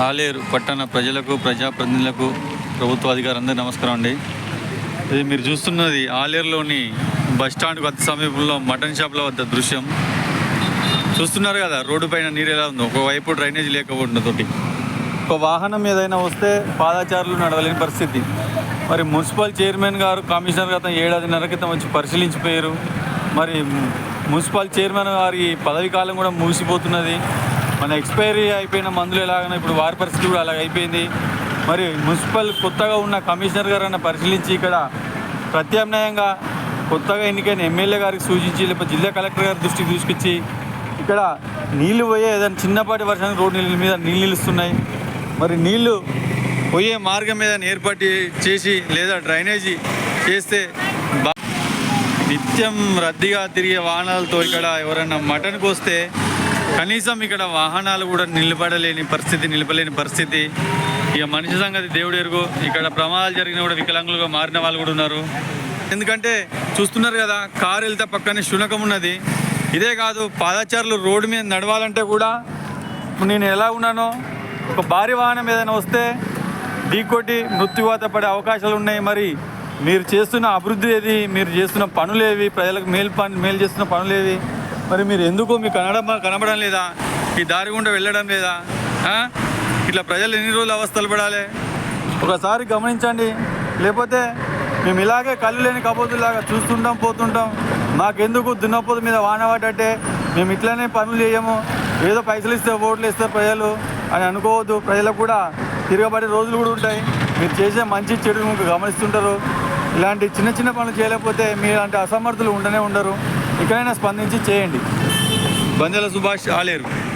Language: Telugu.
ఆలేరు పట్టణ ప్రజలకు ప్రజాప్రతినిధులకు ప్రభుత్వ అధికారులందరూ నమస్కారం అండి. ఇది మీరు చూస్తున్నది ఆలేరులోని బస్ అతి సమీపంలో మటన్ షాప్ల వద్ద దృశ్యం. చూస్తున్నారు కదా రోడ్డు పైన నీరు ఎలా ఉందో. ఒకవైపు డ్రైనేజ్ లేకపోవడం తోటి. ఒక వాహనం ఏదైనా వస్తే పాదాచారులు నడవలేని పరిస్థితి. మరి మున్సిపల్ చైర్మన్ గారు కమిషనర్ గత ఏడాదిన్నర క్రితం వచ్చి పరిశీలించిపోయారు. మరి మున్సిపల్ చైర్మన్ గారి పదవి కాలం కూడా ముగిసిపోతున్నది. మన ఎక్స్పైరీ అయిపోయిన మందులు ఎలాగైనా ఇప్పుడు వారి పరిస్థితి కూడా అలాగ అయిపోయింది. మరి మున్సిపల్ కొత్తగా ఉన్న కమిషనర్ గారు పరిశీలించి ఇక్కడ ప్రత్యామ్నాయంగా కొత్తగా ఎన్నికైన ఎమ్మెల్యే గారికి సూచించి లేకపోతే జిల్లా కలెక్టర్ గారి దృష్టికి తీసుకొచ్చి ఇక్కడ నీళ్ళు పోయే ఏదైనా చిన్నపాటి వర్షానికి రోడ్డు నీళ్ళ మీద నీళ్ళు నిలుస్తున్నాయి. మరి నీళ్ళు పోయే మార్గం మీద ఏర్పాటు చేసి లేదా డ్రైనేజీ చేస్తే నిత్యం రద్దీగా తిరిగే వాహనాలతో ఇక్కడ ఎవరైనా మటన్కి వస్తే కనీసం ఇక్కడ వాహనాలు కూడా నిలబడలేని పరిస్థితి నిలబలేని పరిస్థితి. ఇక మనిషి సంగతి దేవుడు ఎరుగు. ఇక్కడ ప్రమాదాలు జరిగిన కూడా వికలాంగులుగా మారిన వాళ్ళు కూడా ఉన్నారు. ఎందుకంటే చూస్తున్నారు కదా కారు వెళ్తే పక్కనే శునకం ఉన్నది. ఇదే కాదు పాదచారులు రోడ్డు మీద నడవాలంటే కూడా నేను ఎలా ఉన్నానో ఒక భారీ వాహనం ఏదైనా వస్తే ఢీకొట్టి మృత్యువాత పడే అవకాశాలు ఉన్నాయి. మరి మీరు చేస్తున్న అభివృద్ధి ఏది? మీరు చేస్తున్న పనులేవి ప్రజలకు మేలు పని మేలు చేస్తున్న పనులేవి మరి మీరు ఎందుకు మీకు కనడం కనబడడం లేదా? ఈ దారి గుండా వెళ్ళడం లేదా? ఇట్లా ప్రజలు ఎన్ని రోజులు అవస్థలు పడాలి? ఒకసారి గమనించండి. లేకపోతే మేము ఇలాగే కళ్ళు లేని కబోతులాగా చూస్తుంటాం పోతుంటాం. మాకెందుకు దున్నపోతు మీద వాన పడ్డట్టే? మేము ఇట్లనే పనులు చేయము. ఏదో పైసలు ఇస్తే ఓట్లు ఇస్తే ప్రజలు అని అనుకోవద్దు. ప్రజలకు కూడా తిరగబడే రోజులు కూడా ఉంటాయి. మీరు చేసే మంచి చెడు మీకు గమనిస్తుంటారు. ఇలాంటి చిన్న చిన్న పనులు చేయలేకపోతే మీలాంటి అసమర్థులు ఉండనే ఉండరు. ఇక్కడైనా స్పందించి చేయండి. బంజల సుభాష్ ఆలేరు.